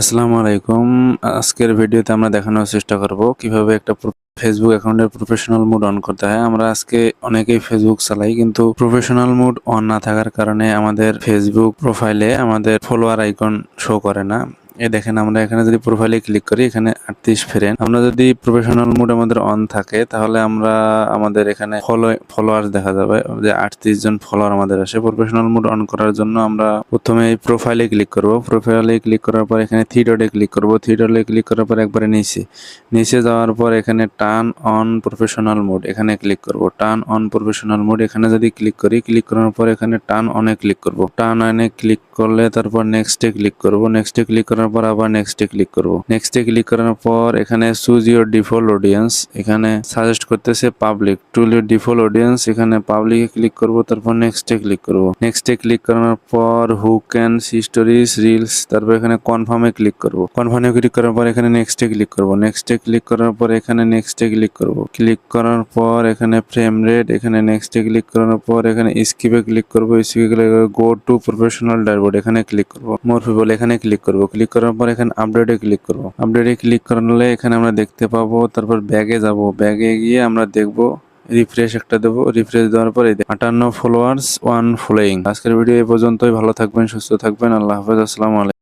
আসসালামু আলাইকুম। আজকের ভিডিওতে আমরা দেখানোর চেষ্টা করব কীভাবে একটা ফেসবুক অ্যাকাউন্টের প্রফেশনাল মুড অন করতে হয়। আমরা আজকে অনেকেই ফেসবুক চালাই, কিন্তু প্রফেশনাল মুড অন না থাকার কারণে আমাদের ফেসবুক প্রোফাইলে আমাদের ফলোয়ার আইকন শো করে না। এই দেখেন, আমরা এখানে যদি প্রোফাইলে ক্লিক করি, এখানে আটত্রিশ ফ্রেন্ড আমরা যদি প্রফেশনাল মুড আমাদের অন থাকে, তাহলে আমরা আমাদের এখানে ফলো ফলোয়ার্স দেখা যাবে। যে আটত্রিশ জন ফলোয়ার আমাদের আসে। প্রফেশনাল মুড অন করার জন্য আমরা প্রথমে প্রোফাইলে ক্লিক করব। প্রোফাইলে ক্লিক করার পর এখানে থ্রি ডটে ক্লিক করব। থ্রি ডটে ক্লিক করার পর একবারে নিচে। নিচে যাওয়ার পর এখানে টার্ন অন প্রফেশনাল মোড এখানে ক্লিক করব। টার্ন অন প্রফেশনাল মোড এখানে যদি ক্লিক করি ক্লিক করার পর এখানে টার্ন অনে ক্লিক করব। টার্ন অনে ক্লিক করলে তারপর নেক্সটে ক্লিক করব। নেক্সটে ক্লিক করার পর আবার নেক্সটে ক্লিক করব নেক্সটে ক্লিক করার পর এখানে চুজ ইউর ডিফল্ট অডিয়েন্স এখানে সাজেস্ট করতেছে public to your default audience এখানে পাবলিকে ক্লিক করব তারপর নেক্সটে ক্লিক করব নেক্সটে ক্লিক করার পর who can see stories reels তারপর এখানে কনফার্মে ক্লিক করব কনফার্মে ক্লিক করার পর এখানে নেক্সটে ক্লিক করব নেক্সটে ক্লিক করার পর এখানে নেক্সটে ক্লিক করব ক্লিক করার পর এখানে ফ্রেম রেট এখানে নেক্সটে ক্লিক করার পর এখানে স্কিপে ক্লিক করব স্কিপে click go to professional dashboard এখানে ক্লিক করব মোর পিপল এখানে ক্লিক করব ক্লিক করার পর এখানে আপডেটে ক্লিক করব। আপডেটে ক্লিক করলে এখানে আমরা দেখতে পাবো, তারপর ব্যাগে যাব। ব্যাগে গিয়ে আমরা দেখব রিফ্রেশ একটা দেবো। রিফ্রেশ দেওয়ার পরে আটান্ন ফলোয়ার্স ওয়ান ফলোয়িং আজকের ভিডিও এই পর্যন্তই। ভালো থাকবেন, সুস্থ থাকবেন। আল্লাহ হাফেজ। আসসালামু আলাইকুম।